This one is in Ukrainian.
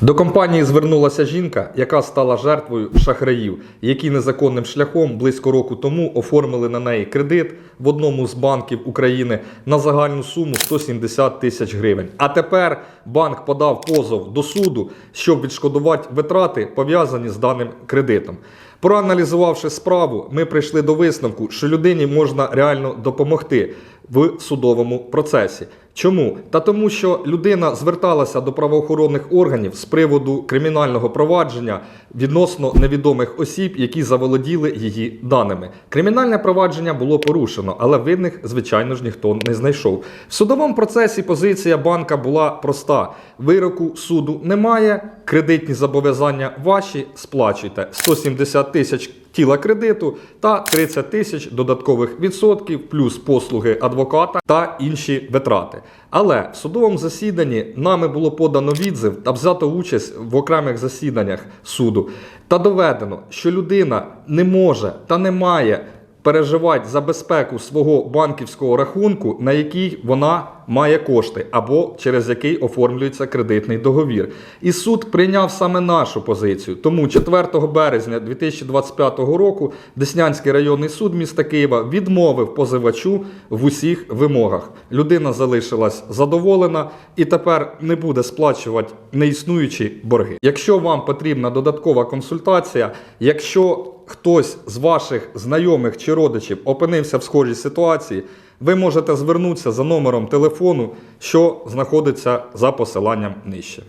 До компанії звернулася жінка, яка стала жертвою шахраїв, які незаконним шляхом близько року тому оформили на неї кредит в одному з банків України на загальну суму 170 тисяч гривень. А тепер банк подав позов до суду, щоб відшкодувати витрати, пов'язані з даним кредитом. Проаналізувавши справу, ми прийшли до висновку, що людині можна реально допомогти в судовому процесі. Чому? Та тому, що людина зверталася до правоохоронних органів з приводу кримінального провадження відносно невідомих осіб, які заволоділи її даними. Кримінальне провадження було порушено, але винних, звичайно ж, ніхто не знайшов. В судовому процесі позиція банка була проста: вироку суду немає, кредитні зобов'язання ваші сплачуйте 170 тисяч тіла кредиту та 30 тисяч додаткових відсотків, плюс послуги адвоката та інші витрати. Але в судовому засіданні нами було подано відзив та взято участь в окремих засіданнях суду. Та доведено, що людина не може та не має переживати за безпеку свого банківського рахунку, на який вона має кошти, або через який оформлюється кредитний договір. І суд прийняв саме нашу позицію. Тому 4 березня 2025 року Деснянський районний суд міста Києва відмовив позивачу в усіх вимогах. Людина залишилась задоволена і тепер не буде сплачувати неіснуючі борги. Якщо вам потрібна додаткова консультація, якщо хтось з ваших знайомих чи родичів опинився в схожій ситуації, ви можете звернутися за номером телефону, що знаходиться за посиланням нижче.